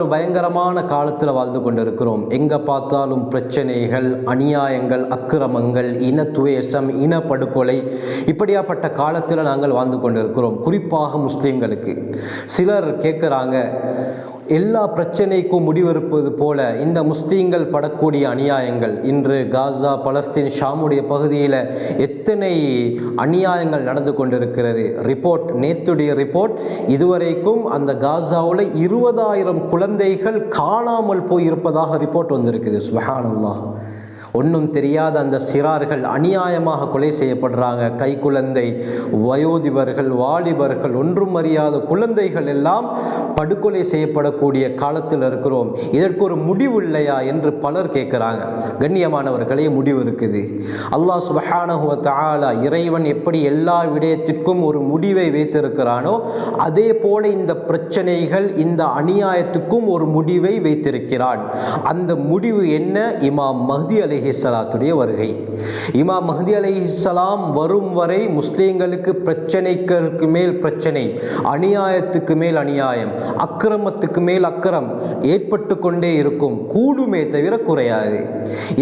ஒரு பயங்கரமான காலத்தில் வாழ்ந்து கொண்டிருக்கிறோம். எங்கே பார்த்தாலும் பிரச்சனைகள் அநியாயங்கள் அக்கிரமங்கள் இன துவேஷம் இனப்படுகொலை இப்படியாப்பட்ட காலத்தில் நாங்கள் வாழ்ந்து கொண்டிருக்கிறோம். குறிப்பாக முஸ்லீம்களுக்கு. சிலர் கேட்குறாங்க எல்லா பிரச்சனைக்கும் முடிவெடுப்பது போல இந்த முஸ்லீம்கள் படக்கூடிய அநியாயங்கள். இன்று காசா பலஸ்தீன் ஷாமுடைய பகுதியில் எத்தனை அநியாயங்கள் நடந்து கொண்டிருக்கிறது. ரிப்போர்ட் நேத்துடைய ரிப்போர்ட் இதுவரைக்கும் அந்த காசாவில் இருபதாயிரம் குழந்தைகள் காணாமல் போயிருப்பதாக ரிப்போர்ட் வந்திருக்குது. சுபஹானல்லாஹ். ஒன்றும் தெரியாத அந்த சிறார்கள் அநியாயமாக கொலை செய்யப்படுறாங்க. கைக்குழந்தை வயோதிபர்கள் வாலிபர்கள் ஒன்றும் அறியாத குழந்தைகள் எல்லாம் படுகொலை செய்யப்படக்கூடிய காலத்தில் இருக்கிறோம். இதற்கு ஒரு முடிவு இல்லையா என்று பலர் கேட்குறாங்க. கண்ணியமானவர்களே முடிவு இருக்குது. அல்லாஹ் சுபஹானஹுவ தஆலா இறைவன் எப்படி எல்லா விடயத்திற்கும் ஒரு முடிவை வைத்திருக்கிறானோ அதே போல இந்த பிரச்சனைகள் இந்த அநியாயத்துக்கும் ஒரு முடிவை வைத்திருக்கிறான். அந்த முடிவு என்ன? இமாம் அலை அலிஹிஸ்லாத்துடைய வருகை. இமாம் மஹதி அலிஹிஸ்லாம் வரும் வரை முஸ்லீம்களுக்கு பிரச்சனைகளுக்கு மேல் பிரச்சனை அநியாயத்துக்கு மேல் அநியாயம் அக்கிரமத்துக்கு மேல் அக்கிரம் ஏற்பட்டு கொண்டே இருக்கும் கூடுமே தவிர குறையாது.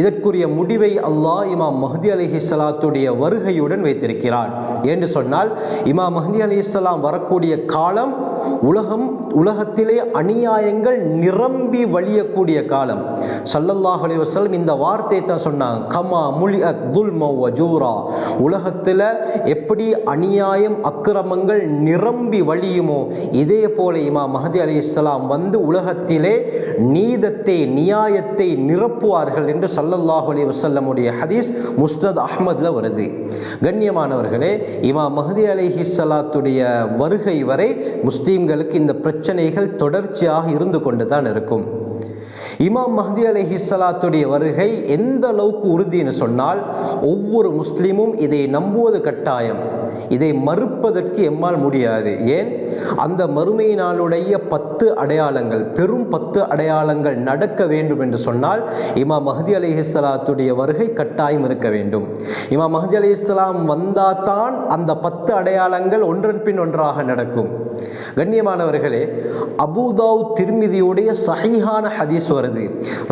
இதற்குரிய முடிவை அல்லாஹ் இமாம் மஹதி அலிஹிஸ்லாத்துடைய வருகையுடன் வைத்திருக்கிறான். என்று சொன்னால் இமாம் மஹ்தி அலிஹிஸ்ஸலாம் வரக்கூடிய காலம் உலகம் உலகத்திலே அநியாயங்கள் நிரம்பி வழியக்கூடிய காலம். சல்லல்லாஹு அலைஹி இந்த வார்த்தையை தான் சொன்னாங்க. கமா முலி அத் வ ஜூரா உலகத்தில் எப்படி அநியாயம் அக்கிரமங்கள் நிரம்பி வழியுமோ இதே போல இமா மஹதி அலைஹிஸ்ஸலாம் வந்து உலகத்திலே நீதத்தை நியாயத்தை நிரப்புவார்கள் என்று சல்லல்லாஹு அலி வசல்லமுடைய ஹதீஸ் முஸ்னத் அஹ்மத்ல வருது. கண்ணியமானவர்களே இமா மஹதி அலைஹிஸ்ஸலாத்துடைய வருகை வரை முஸ்லீம் முஸ்லீம்களுக்கு இந்த பிரச்சனைகள் தொடர்ச்சியாக இருந்து கொண்டு தான் இருக்கும். இமாம் மஹதி அலைஹிஸ்ஸலாத்துடைய வருகை எந்த அளவுக்கு உறுதின்னு சொன்னால் ஒவ்வொரு முஸ்லீமும் இதை நம்புவது கட்டாயம். இதை மறுப்பதற்கு எம்மால் முடியாது. ஏன்? அந்த மறுமை நாளுடைய பத்து அடையாளங்கள் பெரும் பத்து அடையாளங்கள் நடக்க வேண்டும் என்று சொன்னால் இமா மஹதி அலைஹிஸ்ஸலாத்துடைய வருகை கட்டாயம் இருக்க வேண்டும். இமா மஹதி அலி இஸ்லாம் வந்தாதான் அந்த பத்து அடையாளங்கள் ஒன்றன் பின் ஒன்றாக நடக்கும். கண்ணியமானவர்களே அபூதாவ் திருமிதியுடைய சஹீஹான ஹதீஸ் வருது.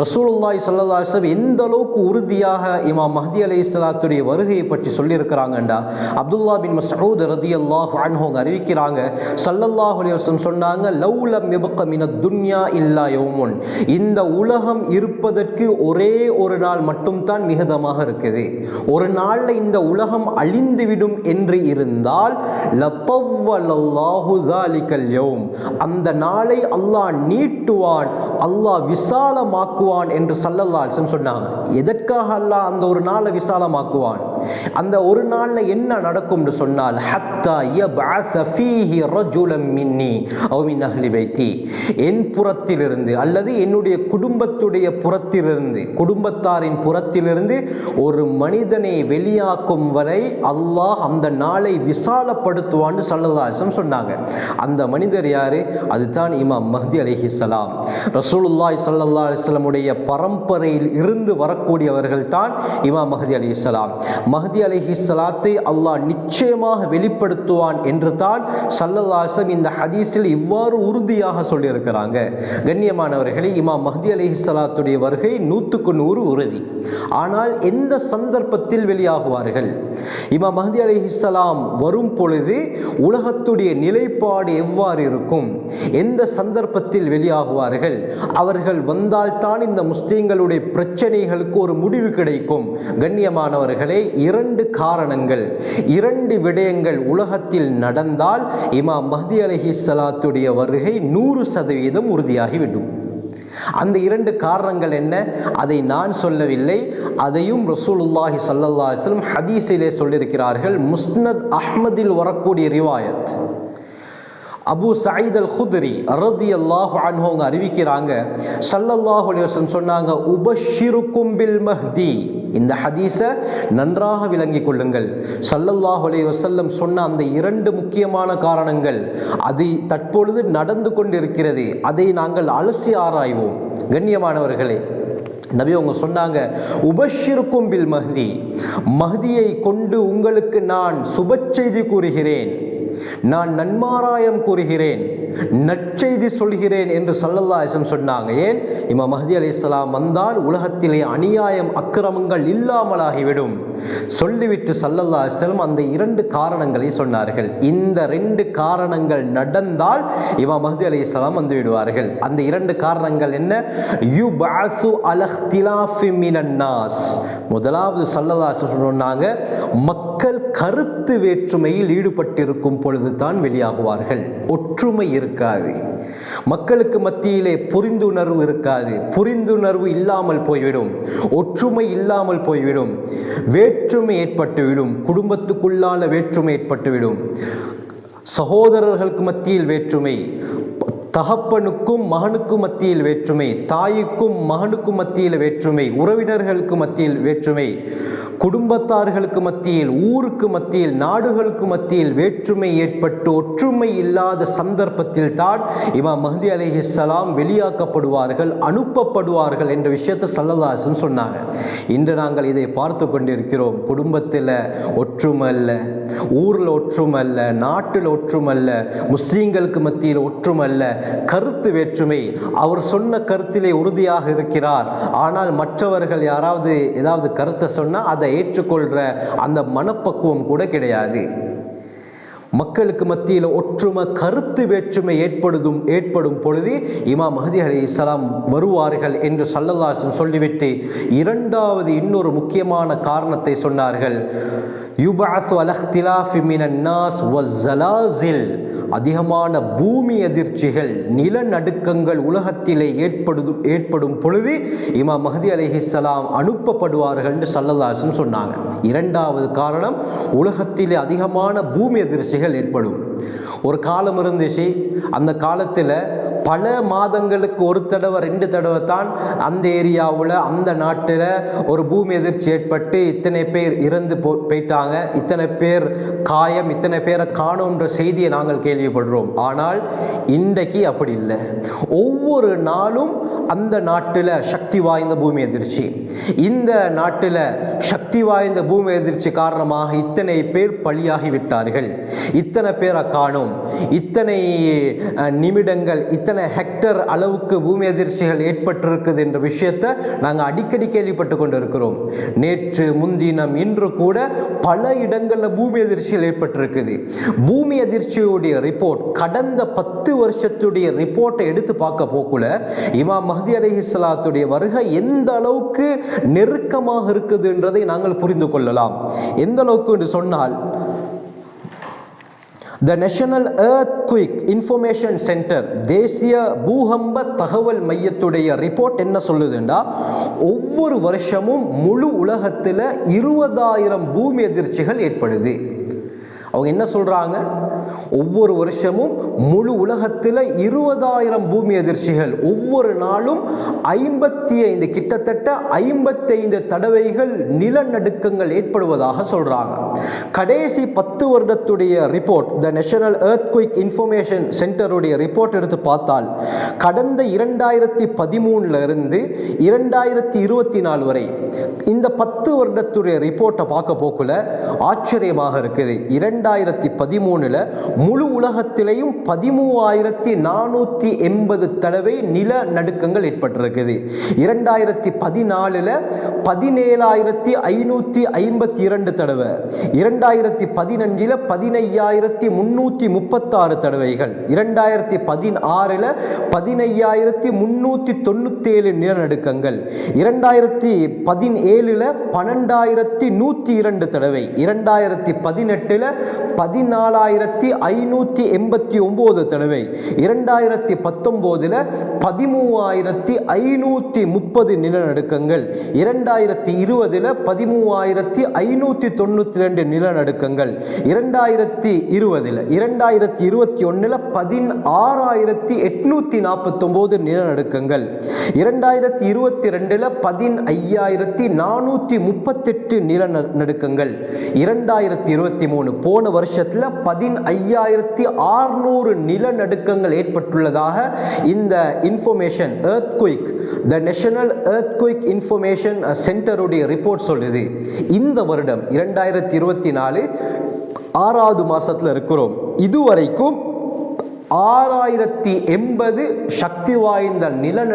ரசூலுல்லாய் சல்லாஸ்லம் எந்த அளவுக்கு உறுதியாக இமா மஹதி அலி இஸ்லாத்துடைய வருகையை பற்றி சொல்லியிருக்கிறாங்கண்டா? அப்துல்லா பின் மசூத் ரதி அல்லாஹ் அன்ஹோங்க அறிவிக்கிறாங்க. சல்லல்லாஹ் அலைஹி வஸல்லம் சொன்னாங்க லவ்லம் யபக்க மின துன்யா இல்லா யோமுன். இந்த உலகம் இருப்பதற்கு ஒரே ஒரு நாள் மட்டும்தான் மிகுதமாக இருக்குது. ஒரு நாளில் இந்த உலகம் அழிந்துவிடும் என்று இருந்தால் லத்தவ்வல்லாஹு தாலிக்கல் யோம். அந்த நாளை அல்லாஹ் நீட்டுவான் அல்லாஹ் விசாலமாக்குவான் என்று சல்லல்லாஹ் சொன்னாங்க. எதற்காக அல்லாஹ் அந்த ஒரு நாளை விசாலமாக்குவான்? அந்த ஒரு நாளில் என்ன நடக்கும்னு சொன்னால் ஹத்தா யபஅஸ ஃபீஹி ரஜுலம் மின்னி அவ் மின் அஹ்லி பைத்தி. என் புறத்திலிருந்து அல்லது என்னுடைய குடும்பத்துடைய புறத்திலிருந்து குடும்பத்தாரின் புறத்திலிருந்து ஒரு மனிதனை வெளியாக்கும் வரை அல்லாஹ் அந்த நாளை விசாலப்படுத்துவான்னு சல்லதாசம் சொன்னாங்க. அந்த மனிதர் யாரு? அதுதான் இமாம் மஹ்தி அலிஹிஸ்ஸலாம் ரசூலுல்லாய் சல்லா அலிஸ்லமுடைய பரம்பரையில் இருந்து வரக்கூடியவர்கள் தான் இமாம் மஹதி அலி இஸ்லாம் மஹதி அலஹி சலாத்தை அல்லாஹ் நிச்சயமாக வெளிப்படுத்துவான் என்று தான் சல்லல்லாசம் இந்த ஹதீஸில் இவ்வாறு உறுதியாக சொல்லியிருக்கிறாங்க. கண்ணியமானவர்களே இமாம் மஹதி அலிஹி சலாத்துடைய வருகை நூற்றுக்கு நூறு உறுதி. ஆனால் எந்த சந்தர்ப்பத்தில் வெளியாகுவார்கள்? இமாம் மஹதி அலிஹிஸ்லாம் வரும் பொழுது உலகத்துடைய நிலைப்பாடு எவ்வாறு இருக்கும்? எந்த சந்தர்ப்பத்தில் வெளியாகுவார்கள்? அவர்கள் வந்தால்தான் இந்த முஸ்லீம்களுடைய பிரச்சனைகளுக்கு ஒரு முடிவு கிடைக்கும். கண்ணியமானவர்களே இரண்டு காரணங்கள் இரண்டு விடயங்கள் உலகத்தில் நடந்தால் இமாம் மஹதி அலஹி சலாத்துடைய வருகை நூறு சதவீதம் உறுதியாகிவிடும். அந்த இரண்டு காரணங்கள் என்ன? அதை நான் சொல்லவில்லை. அதையும் ரசூலுல்லாஹி சல்லல்லா ஹதீஸிலே சொல்லியிருக்கிறார்கள். முஸ்னத் அஹ்மதில் வரக்கூடிய ரிவாயத். அபு சயீத் அல் ஹுதரி ரதி அல்லாஹு அன்ஹோங்க அறிவிக்கிறாங்க சல்லல்லாஹு அலைவசம் சொன்னாங்க உபஷிருக்கும் பில் மஹ்தி. இந்த ஹதீஸை நன்றாக விளங்கிக் கொள்ளுங்கள். சல்லல்லாஹு அலைஹி வஸல்லம் சொன்ன அந்த இரண்டு முக்கியமான காரணங்கள் அது தற்பொழுது நடந்து கொண்டிருக்கிறது. அதை நாங்கள் அலசி ஆராய்வோம். கண்ணியமானவர்களே நபி அவங்க சொன்னாங்க உபஷிருக்கும் பில் மஹ்தி. மஹ்தியை கொண்டு உங்களுக்கு நான் சுபச்செய்தி செய்தி கூறுகிறேன். நான் நன்மாராயம் கூறுகிறேன் நற்செய்தி சொல்கிறேன் என்று சல்லல்லாஹம் சொன்னாங்க. ஏன்? இமாம் மஹதி அலி இஸ்லாம் வந்தால் உலகத்திலே அநியாயம் அக்கிரமங்கள் இல்லாமலாகிவிடும். சொல்லிவிட்டு சல்லல்லா அலிஸ்லாம் அந்த இரண்டு காரணங்களை சொன்னார்கள். இந்த ரெண்டு காரணங்கள் நடந்தால் இமாம் மஹதி அலி இஸ்லாம் வந்து விடுவார்கள். அந்த இரண்டு காரணங்கள் என்ன? யு பாசு அலஹ்திலாஃபி மினன்னாஸ் முதலாவது சல்லல்லா சொன்னாங்க மக்கள் கருத்து வேற்றுமையில் ஈடுபட்டிருக்கும் பொழுது தான் வெளியாகுவார்கள். ஒற்றுமை இருக்காது. மக்களுக்கு மத்தியிலே புரிந்துணர்வு இருக்காது. புரிந்துணர்வு இல்லாமல் போய்விடும். ஒற்றுமை இல்லாமல் போய்விடும். வேற்றுமை ஏற்பட்டுவிடும். குடும்பத்துக்குள்ளான வேற்றுமை ஏற்பட்டுவிடும். சகோதரர்களுக்கு மத்தியில் வேற்றுமை. தகப்பனுக்கும் மகனுக்கும் மத்தியில் வேற்றுமை தாய்க்கும் மகனுக்கும் மத்தியில் வேற்றுமை உறவினர்களுக்கு மத்தியில் வேற்றுமை குடும்பத்தார்களுக்கு மத்தியில் ஊருக்கு மத்தியில் நாடுகளுக்கு மத்தியில் வேற்றுமை ஏற்பட்டு ஒற்றுமை இல்லாத சந்தர்ப்பத்தில் தான் இமாம் மஹதி சலாம் வெளியாக்கப்படுவார்கள் அனுப்பப்படுவார்கள் என்ற விஷயத்தை சல்லதாசன் சொன்னாங்க. இன்று நாங்கள் இதை பார்த்து கொண்டிருக்கிறோம். குடும்பத்தில் ஒற்றுமை இல்லை ஊரில் ஒற்றுமை இல்லை நாட்டில் ஒற்றுமை இல்லை முஸ்லீம்களுக்கு மத்தியில் ஒற்றுமை இல்லை கருத்து வேற்றுமை. அவர் சொன்ன கருத்திலே உறுதியாக இருக்கிறார். ஆனால் மற்றவர்கள் யாராவது ஏதாவது கருத்தை சொன்னால் அதை ஏற்றுக்கொள்கிற அந்த மனப்பக்குவம் கூட கிடையாது. மக்களுக்கு மத்தியில் ஒற்றுமை கருத்து வேற்றுமை ஏற்படுதும் ஏற்படும் பொழுது இமாம் மஹதி அலி இஸ்லாம் வருவார்கள் என்று சல்லல்லாசன் சொல்லிவிட்டு இரண்டாவது இன்னொரு முக்கியமான காரணத்தை சொன்னார்கள். யுபாஸ் அலஹ்திலாஃபி மினன் நாஸ் வஸ்ஸலாசில் அதிகமான பூமி அதிர்ச்சிகள் நிலநடுக்கங்கள் உலகத்திலே ஏற்படுது ஏற்படும் பொழுது இமாம் மஹதி அலிஹிஸ்லாம் அனுப்பப்படுவார்கள் என்று சொன்னாங்க. இரண்டாவது காரணம் உலகத்திலே அதிகமான பூமி அதிர்ச்சிகள் ஏற்படும். ஒரு காலம் இருந்துச்சு. அந்த காலத்தில் பல மாதங்களுக்கு ஒரு தடவை ரெண்டு தடவை தான் அந்த ஏரியாவில் அந்த நாட்டில் ஒரு பூமி எதிர்ச்சி ஏற்பட்டு இத்தனை பேர் இறந்து போ போயிட்டாங்க. இத்தனை பேர் காயம் இத்தனை பேரை காணுன்ற செய்தியை நாங்கள் கேள்விப்படுறோம். ஆனால் இன்றைக்கு அப்படி இல்லை. ஒவ்வொரு நாளும் அந்த நாட்டில் சக்தி வாய்ந்த பூமி எதிர்ச்சி இந்த நாட்டில் சக்தி வாய்ந்த பூமி எதிர்ச்சி காரணமாக இத்தனை பேர் பலியாகி விட்டார்கள் இத்தனை பேரை காணும். இத்தனை நிமிடங்கள் இத்தனை ஹெக்டர் அளவுக்கு பூமி அதிர்ச்சிகள் ஏற்பட்டிருக்குது என்ற விஷயத்தை நாங்கள் அடிக்கடி கேள்விப்பட்டு கொண்டு இருக்கிறோம் நேற்று முன்தினம் இன்று கூட பல இடங்களில் பூமி அதிர்ச்சிகள் ஏற்பட்டிருக்குது. பூமி அதிர்ச்சியுடைய ரிப்போர்ட் கடந்த பத்து வருஷத்துடைய ரிப்போர்ட்டை எடுத்து பார்க்க போக்குல இமாம் மஹதி அலிஹிஸ்லாத்துடைய வருகை எந்த அளவுக்கு நெருக்கமாக இருக்குதுன்றதை நாங்கள் புரிந்து கொள்ளலாம். எந்த அளவுக்கு என்று சொன்னால் the national earthquake information centre தேசிய பூகம்ப தகவல் மையத்துடைய ரிப்போர்ட் என்ன சொல்லுதுண்டா? ஒவ்வொரு வருஷமும் முழு உலகத்தில் இருபதாயிரம் பூமி அதிர்ச்சிகள் ஏற்படுது. அவங்க என்ன சொல்கிறாங்க ஒவ்வொரு வருஷமும் முழு உலகத்தில் இருபதாயிரம் பூமி அதிர்ச்சிகள். ஒவ்வொரு நாளும் ஐம்பத்தி ஐந்து கிட்டத்தட்ட ஐம்பத்தைந்து தடவைகள் நிலநடுக்கங்கள் ஏற்படுவதாக சொல்கிறாங்க கடைசி பத்து வருடத்துடைய report the national quick information சென்டருடைய report எடுத்து பார்த்தால் கடந்த இரண்டாயிரத்தி பதிமூணுல இருந்து இரண்டாயிரத்தி இருபத்தி நாலு வரை இந்த பத்து வருடத்துடைய ரிப்போர்ட்டை பார்க்க போக்குல ஆச்சரியமாக இருக்குது. இரண்டாயிரத்தி பதிமூணில் முழு உலகத்திலேயும் பதிமூவாயிரத்தி நானூற்றி எண்பது தடவை நிலநடுக்கங்கள் ஏற்பட்டிருக்குது. இரண்டாயிரத்தி பதினாலில் பதினேழாயிரத்தி ஐநூற்றி ஐம்பத்தி இரண்டு தடவை. இரண்டாயிரத்தி பதினஞ்சில் பதினையாயிரத்தி முன்னூற்றி முப்பத்தாறு தடவைகள். இரண்டாயிரத்தி பதினாறில் பதினையாயிரத்தி முன்னூற்றி தொண்ணூற்றேழு நிலநடுக்கங்கள் இரண்டாயிரத்தி பதினேழில் பன்னெண்டாயிரத்தி நூற்றி இரண்டு தடவை. இரண்டாயிரத்தி பதினெட்டில் பதினாலாயிரத்தி ஐநூற்றி எண்பத்தி ஒம்பது தடவை. இரண்டாயிரத்தி பத்தொம்போதில் பதிமூவாயிரத்தி ஐநூற்றி முப்பது நிலநடுக்கங்கள். இரண்டாயிரத்தி இருபதில் பதிமூவாயிரத்தி ஐநூற்றி தொண்ணூற்றி ரெண்டு நிலநடுக்கங்கள். இரண்டாயிரத்தி இருபதில் இரண்டாயிரத்தி இருபத்தி ஒன்றில் பதினாறாயிரத்தி எட்நூற்றி நாற்பத்தொம்போது நிலநடுக்கங்கள். இரண்டாயிரத்தி இருபத்தி ரெண்டில் பதினையாயிரத்தி நானூற்றி முப்பத்தெட்டு நிலநடுக்கங்கள். இரண்டாயிரத்தி இருபத்தி மூணு போன வருஷத்தில் ஐயாயிரத்தி ஆறுநூறு நிலநடுக்கங்கள் ஏற்பட்டுள்ளதாக இந்த information earthquake the national quick information சென்டருடைய report சொல்லுது. இந்த வருடம் இரண்டாயிரத்தி இருபத்தி நாலு ஆறாவது மாதத்தில் இருக்கிறோம். இதுவரைக்கும் ஆறாயிரத்தி எண்பது சக்தி வாய்ந்த நிலநடு